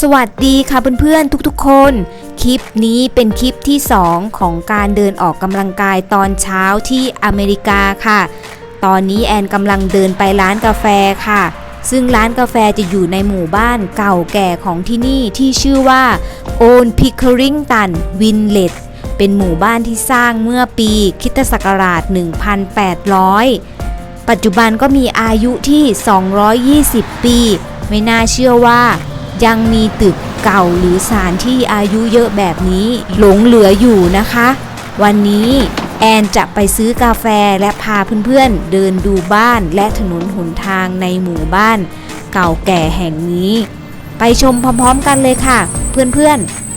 สวัสดีค่ะเพื่อนๆทุกๆคน คลิปนี้เป็นคลิปที่ 2 ของการเดินออกกำลังกายตอนเช้าที่อเมริกาค่ะ ตอนนี้แอนกำลังเดินไปร้านกาแฟค่ะ ซึ่งร้านกาแฟจะอยู่ในหมู่บ้านเก่าแก่ของที่นี่ที่ชื่อว่าโอนพิคริงตันวินเลตเป็นหมู่บ้านที่สร้างเมื่อปีคิตศักราช 1800 ปัจจุบันก็มีอายุที่ 220 ปี ไม่น่าเชื่อว่า ยังมีตึกเก่าหรือสารที่อายุเยอะแบบนี้ หลงเหลืออยู่นะคะ วันนี้แอนจะไปซื้อกาแฟและพาเพื่อนๆ เดินดูบ้านและถนนหนทางในหมู่บ้าน เก่าแก่แห่งนี้ ไปชมพร้อมๆกันเลยค่ะ เพื่อนๆ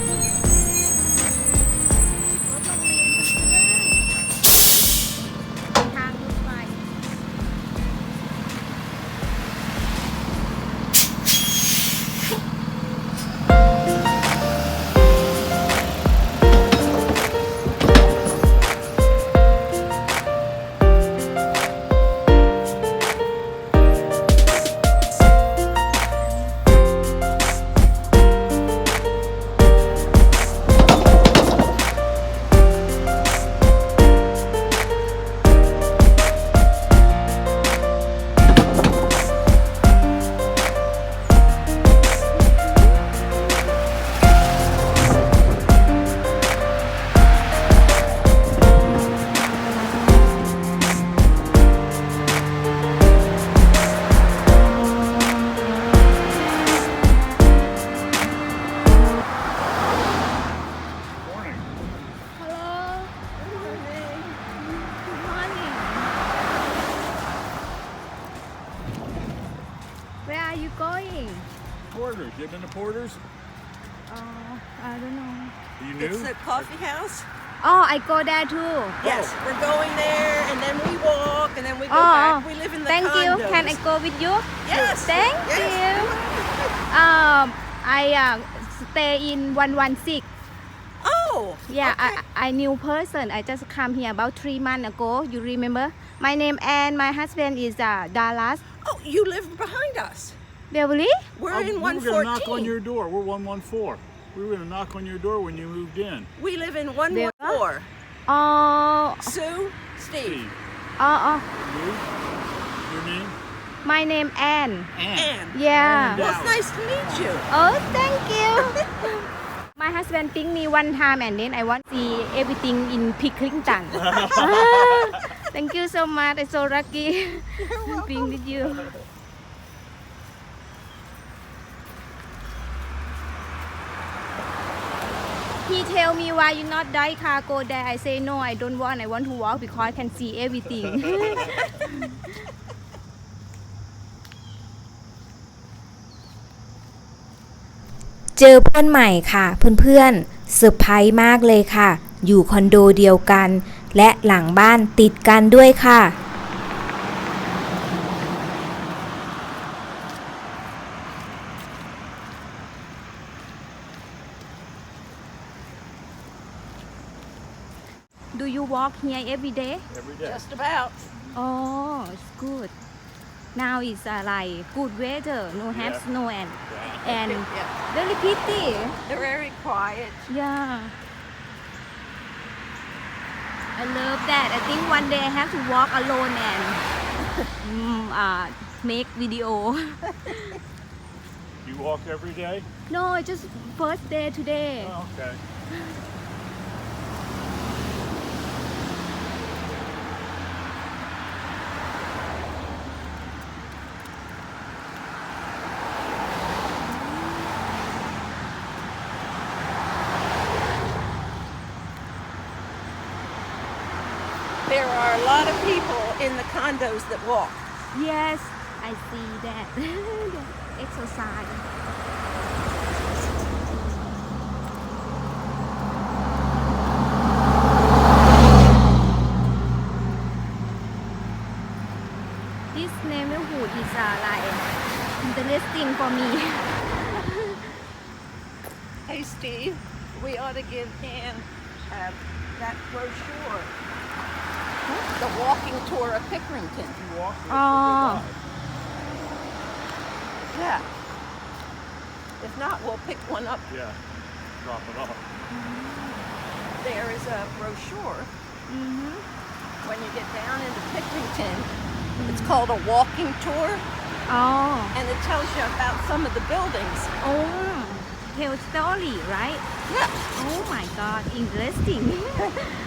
new? It's the coffee house. Oh, I go there too. Yes, we're going there, and then we walk, and then we go Oh, back. We live in the Thank you. Can I go with you? Yes. Thank yes. you. Um, I uh, stay in 116. Oh. Yeah, okay. I, I new person. I just come here about three months ago. You remember? My name and my husband is uh, Dallas. Oh, you live behind us. Beverly? We're in we were gonna knock on your door. We're 114. We were gonna knock on your door when you moved in. We live in Where? 114. Oh, Sue, Steve, Steve. uh, oh. you? Your name? My name Anne. Ann. Ann. Yeah. Ann. Well, it's nice to meet you. Oh, thank you. My husband think me one time and then I want to see everything in Picklington. thank you so much. I'm so lucky being with you. He tell me why you not die car go there. I say no, I don't want. I want to walk because I can see everything. เจอเพื่อนใหม่ค่ะ เพื่อนๆเซอร์ไพรส์มากเลยค่ะ อยู่คอนโดเดียวกัน และหลังบ้านติดกันด้วยค่ะ walk here every day? Every day. Just about. Oh, it's good. Now it's uh, like good weather, no have Yeah. snow and Yeah. and Yeah. very pretty. They're very quiet. Yeah. I love that. I think one day I have to walk alone and mm, uh, make video. You walk every day? no, I just first day today. Oh, okay. There are a lot of people in the condos that walk. Yes, I see that. Exercise. This neighborhood is uh, like interesting for me. Hey, Steve, we ought to give Ann uh, that brochure the walking tour of Pickerington. You. Ah. Yeah. If not, we'll pick one up. Yeah, drop it off. There is a brochure Mm-hmm. when you get down into Pickerington. It's called a walking tour, Oh. and it tells you about some of the buildings. Oh. Tell story, right? Yeah. Oh my god, interesting.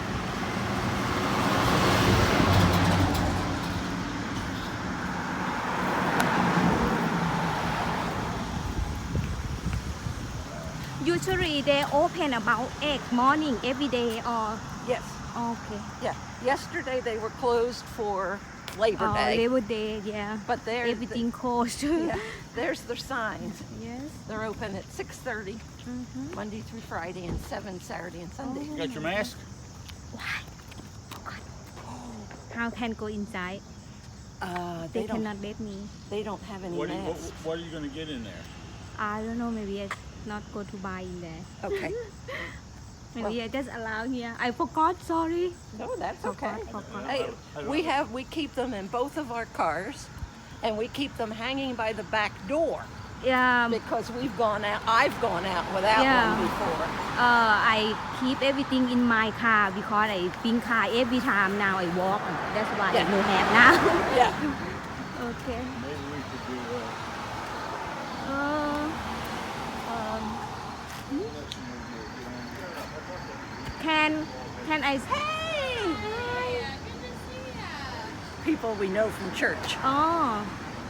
usually they open about 8 morning every day or Yes. okay Yeah. Yesterday they were closed for Labor oh, Day, Labor Day yeah but there, everything closed yeah, there's their signs. yes They're open at 6:30 Mhm. Monday through Friday and 7 Saturday and Sunday. You got your mask? why how can go inside Uh, they they don't. cannot let me They don't have any What, are you, what, masks. what are you going to get in there? I don't know maybe I not go to buy in there Okay. maybe I just allow here I forgot sorry No, that's okay. forgot Hey, we have we keep them in both of our cars, and we keep them hanging by the back door yeah because we've gone out. I've gone out without Yeah. one before. uh, I keep everything in my car because I bring car every time now I walk that's why I Yeah. no have now Yeah. okay Maybe we could do uh, uh, um, can can I? Hey. People we know from church. Oh,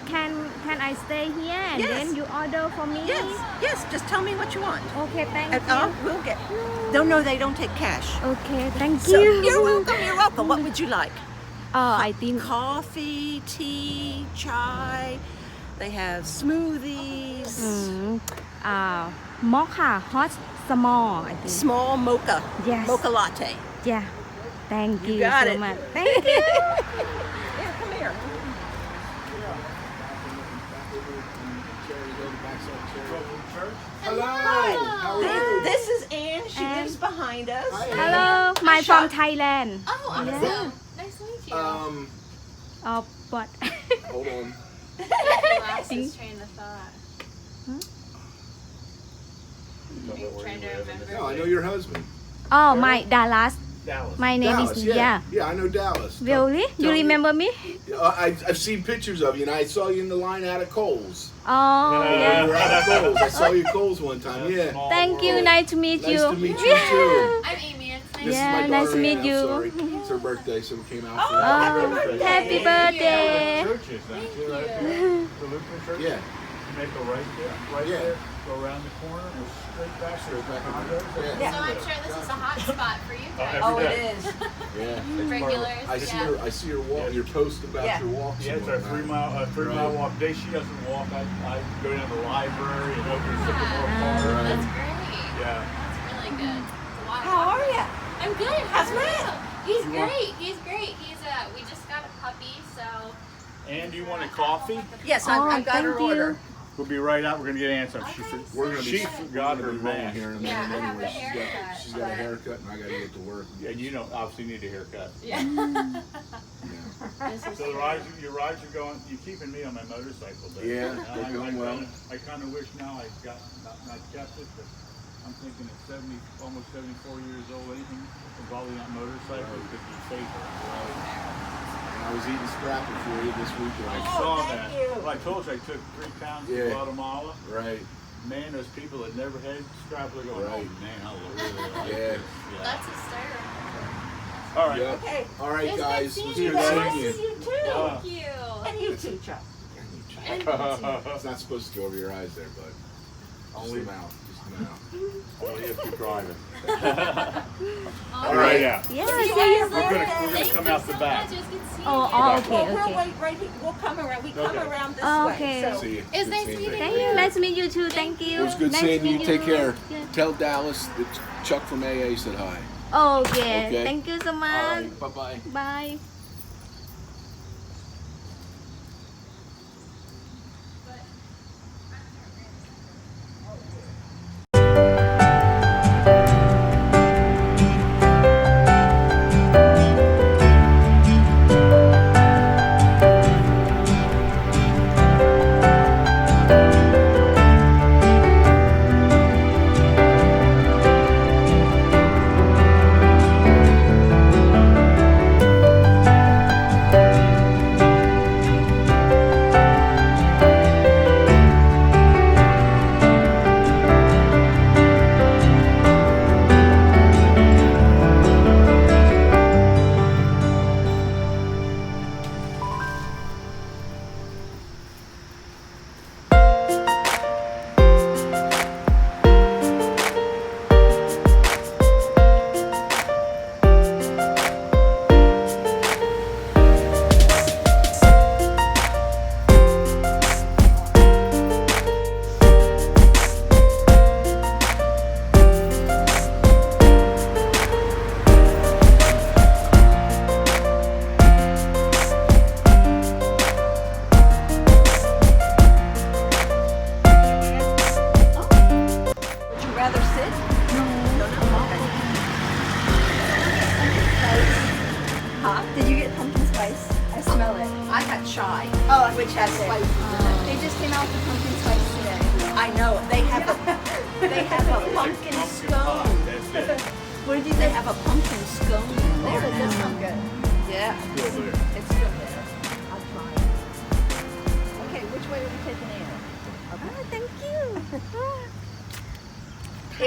can can I stay here and Yes. then you order for me? Yes, yes. Just tell me what you want, Okay, thank and you. uh, we'll get. Don't know they don't take cash. Okay, thank So you. you're welcome. You're welcome. What would you like? Oh, I think. Coffee, tea, chai. They have smoothies. Mm, uh, mocha hot small I think Small mocha. Yes. Mocha latte. yeah thank you, You got so it. much thank you Yeah, come here. Hello. How are you? This is Anne. She Anne. lives behind us. Hi, Anne. hello my from Thailand Oh, awesome. Yeah. Nice to meet you. Um, oh but hold on. Lost his train of thought. Are you trying to remember? No, I know your husband. oh my Dallas Dallas. my name Dallas, is yeah. yeah Yeah, I know Dallas. really you tell me- remember me Uh, I, I've seen pictures of you, and I saw you in the line out of Coles. oh You yeah were out of Coles. I saw you at Coles one time. Yeah. Small thank you nice to meet Nice you to meet you too. I'm Amy. It's nice This Yeah, is my nice daughter to meet Ann, you. sorry. It's her birthday, so we came out for oh happy birthday Churches, aren't you, right there? The Lutheran church? Yeah. You make a right there, right Yeah. there, go around the corner, and straight back. Straight back in Condos. Yeah. So I'm sure this is a hot spot for you guys. every Oh, it day. is. Yeah. Regulars. I see yeah. your I see your walk your post about Yeah. your walk. Yeah, it's and our three mile, uh, three mile Right. walk. Day she doesn't walk. I, I go down to the library and open the Sycamore Yeah. Park. Right. That's great. Yeah. That's really good. A lot How are you? I'm good. How's How are Matt? you? He's You want- great. He's great. He's uh, we just got a puppy, so. And do you want a coffee? Yes, I, Oh, I got her thank you. order. We'll be right out. We're gonna get answers. She, Okay. for- We're gonna be, she forgot her we're gonna be rolling mask. here in a Yeah, minute I have anyway. a She's got, haircut, she's got a but- haircut, and I gotta get to work. Yeah, you know, obviously need a haircut. Yeah. Mm. Yeah. This is So the rides, your rides are going. You're keeping me on my motorcycle. There. Yeah, they're I, going I well. Kinda, I kind of wish now I got not, not kept it, but I'm thinking at 70, almost 74 years old, anything involving that motorcycle could be safer. And I was eating scrappy for you this week when I weekend. saw thank that. you. Well, I told you I took three pounds Yeah. to Guatemala. Right. Man, those people that never had scrapple are going, oh, Right. oh man, I really like Yeah. this. Yeah. That's hysterical. All right. Yep. Okay. All right, It's guys. seeing It's you good guys. seeing Nice to you. see you too. Thank you. And you too, Chuck. It's not supposed to go over your eyes there, bud. Just Only- them out. Just them out. Only if you're driving. All All right, yeah. yeah See you see guys We're gonna, we're gonna come you out the back. much. It good seeing Oh, you. oh, okay, well, we'll okay. wait right here. We'll come around. We come Okay. around this Oh, way. okay. So. See you. It's Good nice seeing meeting you. thank you nice to meet you too thank you It was good nice seeing to you. meet Take care. Yeah. Tell Dallas that Chuck from AA said hi. Oh, okay. Okay. thank you so All much right. Bye bye. bye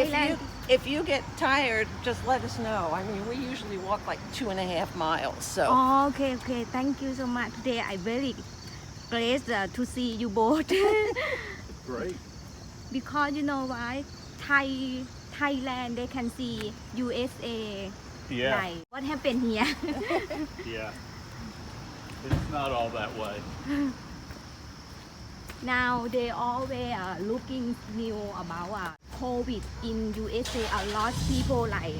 If you if you get tired, just let us know. I mean, we usually walk like two and a half miles, so. Oh, okay, okay. Thank you so much. Today I very glad uh, to see you both Great. because you know why Thai Thailand they can see USA Yeah. like what happened here. Yeah. It's not all that way. now they always uh, looking new about uh, COVID in USA. A lot people like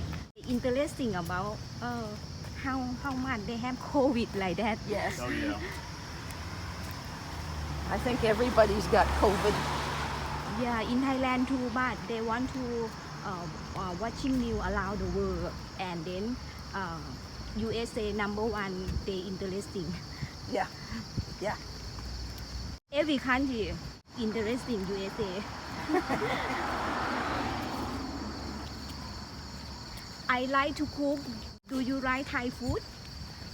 interesting about uh, how how much they have COVID like that. Yes, Oh, yeah. I think everybody's got COVID. Yeah, in Thailand too, but they want to uh, uh, watching new around the world, and then uh, USA number one, they interesting. Yeah, yeah. Every country interesting USA. I like to cook. Do you like Thai food?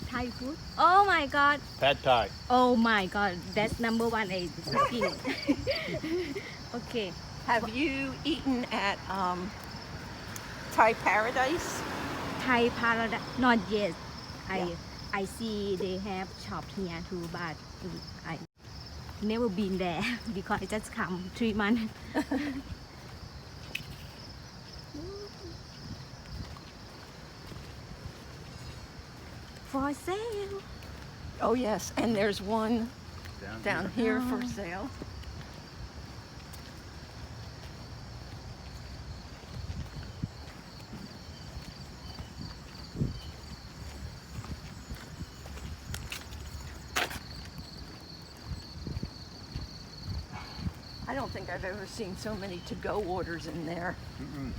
Thai food? Oh my God! Pad Thai. Oh my God! That's number one. I cooking. okay. Have you eaten at um, Thai Paradise? Thai paradise not yet I Yeah. I see they have shop here too but I never been there because I just come three months for sale Oh yes, and there's one Down, down here. here for uh-huh. sale. I don't think I've ever seen so many to-go orders in there. Mm-mm.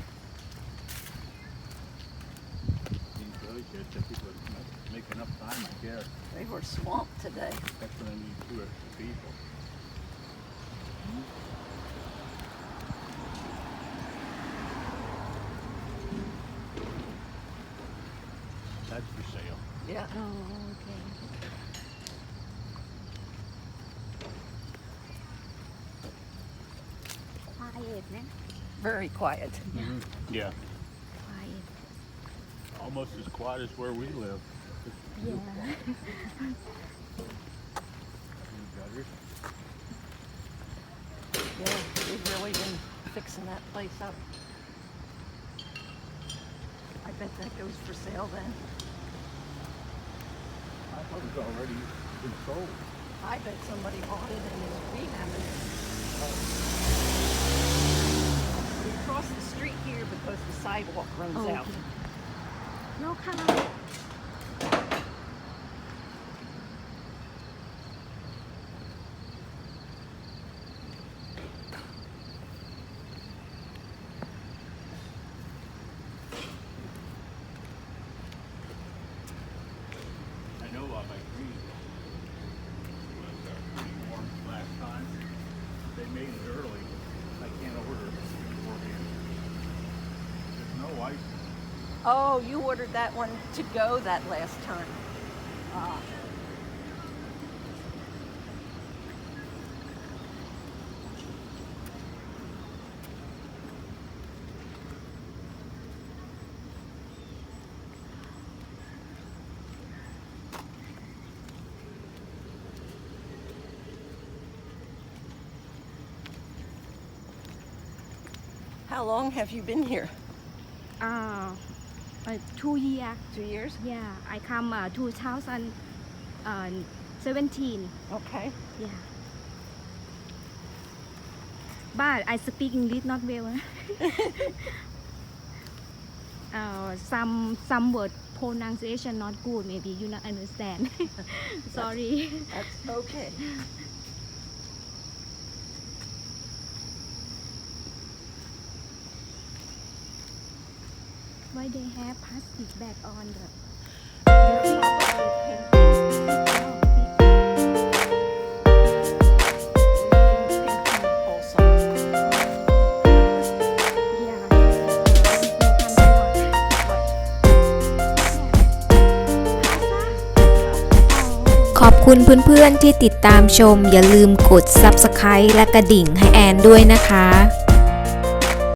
Seems really good that people make- make enough time, I guess. They were swamped today. That's when I need two extra people. That's for sale. Yeah. oh okay quiet นะ Very quiet. Mm-hmm. Yeah. quiet Almost as quiet as where we live. Yeah. yeah, we've really been fixing that place up. I bet that goes for sale then. I thought it's already been sold. I bet somebody bought it and is rehabbing it. We cross the street here because the sidewalk runs oh, okay. out. No kind of Oh, you ordered that one to go that last time. Ah. How long have you been here? uh, uh, two year Two years? yeah I come uh, 2017 Okay. yeah but I speak English not well uh, some some word pronunciation not good maybe you not understand sorry That's okay. why they have plastic bag on the Yeah. ขอบคุณเพื่อนๆที่ติดตามชม อย่าลืมกด Subscribe และกระดิ่งให้แอนด้วยนะคะ